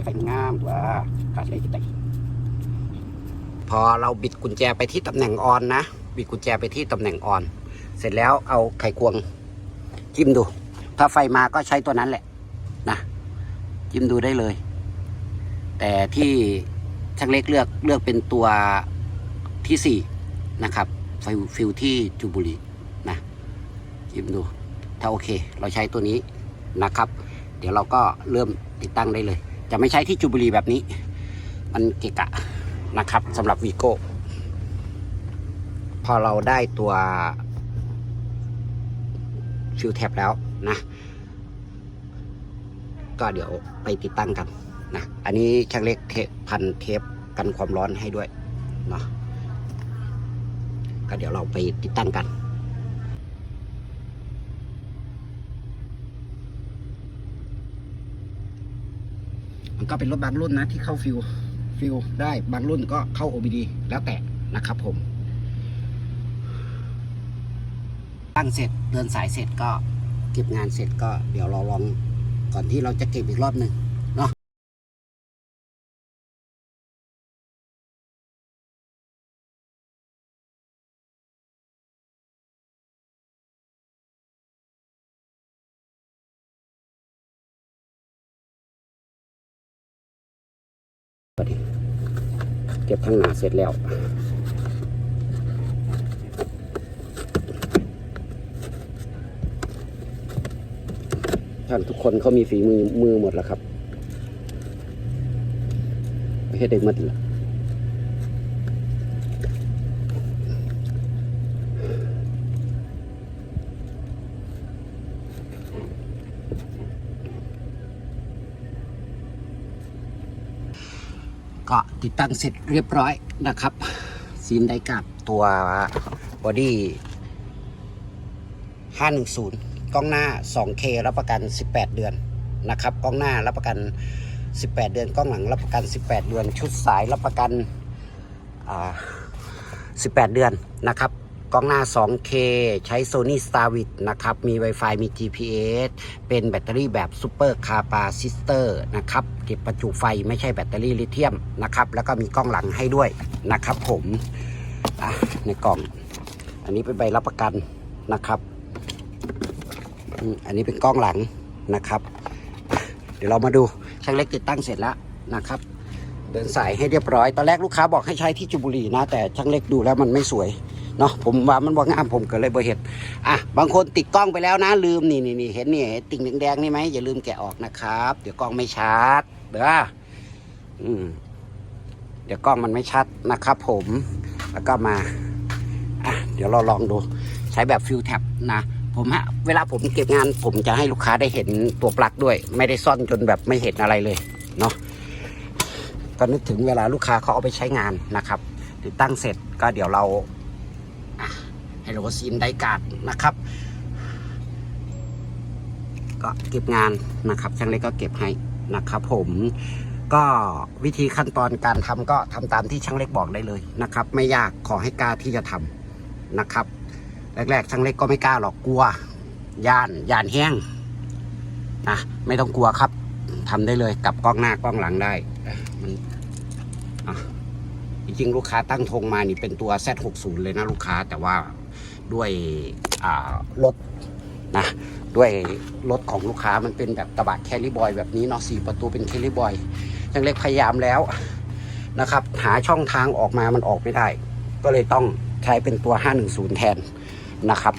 จะไฟงามตัวขาดเลยจะได้พอเราบิดกุญแจไปที่ตำแหน่งออนนะบิดกุญแจไปที่ตำแหน่งออน เสร็จแล้วเอาไขควงจิ้มดู ถ้าไฟมาก็ใช้ตัวนั้นแหละนะจิ้มดูได้เลย แต่ที่ช่างเล็กเลือกเลือกเป็นตัวที่สี่นะครับไฟฟิลที่จูบุรีนะจิ้มดู ถ้าโอเค เราใช้ตัวนี้นะครับ เดี๋ยวเราก็เริ่มติดตั้งได้เลย จะไม่ใช้ที่จูบุรีแบบนี้ มันเกะกะนะครับสำหรับวีโก้พอเราได้ตัวฟิลแท็บแล้วนะ ก็เดี๋ยวไปติดตั้งกันนะ อันนี้ช่างเล็กเทปพันเทปกันความร้อนให้ด้วยเนาะก็เดี๋ยวเราไปติดตั้งกัน ก็เป็นรถบางรุ่นนะที่เข้าฟิวฟิวได้บางรุ่นก็เข้า OBD แล้วแต่นะครับผม ตั้งเสร็จเดินสายเสร็จก็เก็บงานเสร็จก็เดี๋ยวเราลองก่อนที่เราจะเก็บอีกรอบหนึ่ง เก็บทั้งหนาเสร็จแล้วท่านทุกคนเขามีฝีมือมือหมดแล้วครับเฮ็ดได้หมดแล้ว ก็ติดตั้งเสร็จเรียบร้อยนะครับซีนไดกับตัวบอดี้ 510 กล้องหน้า 2K รับประกัน 18 เดือนนะครับ กล้องหน้ารับประกัน 18 เดือน กล้องหลังรับประกัน 18 เดือน ชุดสายรับประกันอ่า18 เดือนนะครับ กล้องหน้า 2K ใช้ Sony Starvis นะครับ มี Wi-Fi มี GPS เป็นแบตเตอรี่แบบ Super Capacitor นะครับเก็บประจุไฟไม่ใช่แบตเตอรี่ลิเธียมนะครับ แล้วก็มีกล้องหลังให้ด้วยนะครับผมในกล่อง อันนี้เป็นใบรับประกันนะครับ อันนี้เป็นกล้องหลังนะครับ เดี๋ยวเรามาดูช่างเล็กติดตั้งเสร็จแล้วนะครับ เดินสายให้เรียบร้อย ตอนแรกลูกค้าบอกให้ใช้ที่จุบุรีนะ แต่ช่างเล็กดูแล้วมันไม่สวย เนาะผมว่ามันบอกงามผมก็เลยบ่เห็นอะบางคนติดกล้องไปแล้วนะลืมนี่นี่นี่เห็นนี่ติ่งแดงๆนี่ไหมอย่าลืมแกะออกนะครับ เดี๋ยวกล้องไม่ชัดเด้ออืมเดี๋ยวกล้องมันไม่ชัดนะครับ ผมแล้วก็มาอะเดี๋ยวเราลองดู ใช้แบบฟิลแท็บนะผมฮะเวลาผมเก็บงาน ผมจะให้ลูกค้าได้เห็นตัวปลั๊กด้วย ไม่ได้ซ่อนจนแบบไม่เห็นอะไรเลยเนาะก็นึกถึงเวลาลูกค้าเขาเอาไปใช้งานนะครับติดตั้งเสร็จก็เดี๋ยวเรา โลซีนไดการ์ดนะครับ ก็เก็บงานนะครับช่างเล็กก็เก็บให้นะครับผมก็วิธีขั้นตอนการทำก็ทำตามที่ช่างเล็กบอกได้เลยนะครับ ไม่ยากขอให้กล้าที่จะทำนะครับ แรกๆช่างเล็กก็ไม่กล้าหรอกกลัวย่านย่านแห้งนะไม่ต้องกลัวครับทำได้เลยกับกล้องหน้ากล้องหลังได้มันจริงๆลูกค้าตั้งธงมานี่เป็นตัว Z60 เลยนะลูกค้าแต่ว่า ด้วยอ่ารถนะด้วยรถของลูกค้ามันเป็นแบบกระบะแคลิบอยแบบนี้เนาะสี่ประตูเป็นแคลิบอยช่างเล็กพยายามแล้วนะครับ หาช่องทางออกมามันออกไม่ได้ ก็เลยต้องใช้เป็นตัว 510 แทนนะครับ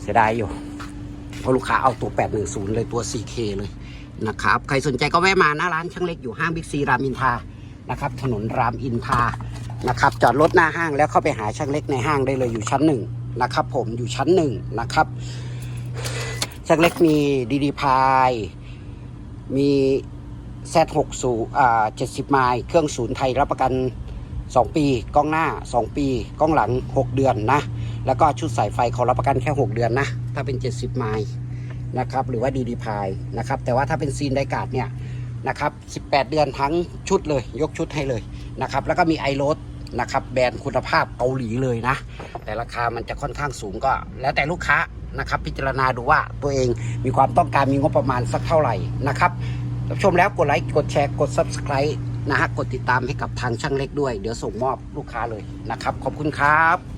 เสียดายอยู่ เพราะลูกค้าเอาตัว 810 เลยตัว 4K เลยนะครับ ใครสนใจก็แวะมาหน้าร้านช่างเล็กอยู่ห้างบิ๊กซีรามอินทรานะครับ ถนนรามอินทรานะครับ จอดรถหน้าห้างแล้วเข้าไปหาช่างเล็กในห้างได้เลยอยู่ชั้นหนึ่ง นะครับผมอยู่ชั้นหนึ่งนะครับช่างเล็กมีดีดีพายมี Z60 อ่า70ไมล์เครื่องศูนย์ไทยรับประกัน 2 ปี กล้องหน้า 2 ปี กล้องหลัง 6 เดือนนะ แล้วก็ชุดสายไฟเขารับประกันแค่ 6 เดือนนะ ถ้าเป็น 70 ไมล์นะครับ หรือว่าดีดีพายนะครับ แต่ว่าถ้าเป็นซีนไดการ์ดเนี่ยนะครับ 18 เดือนทั้งชุดเลย ยกชุดให้เลยนะครับ แล้วก็มีไอโรส นะครับ แบรนด์คุณภาพเกาหลีเลยนะ แต่ราคามันจะค่อนข้างสูงก็ แล้วแต่ลูกค้านะครับ พิจารณาดูว่าตัวเองมีความต้องการมีงบประมาณสักเท่าไหร่นะครับรับชมแล้วกดไลค์กดแชร์กด subscribe นะฮะกดติดตามให้กับทางช่างเล็กด้วย เดี๋ยวส่งมอบลูกค้าเลยนะครับ ขอบคุณครับ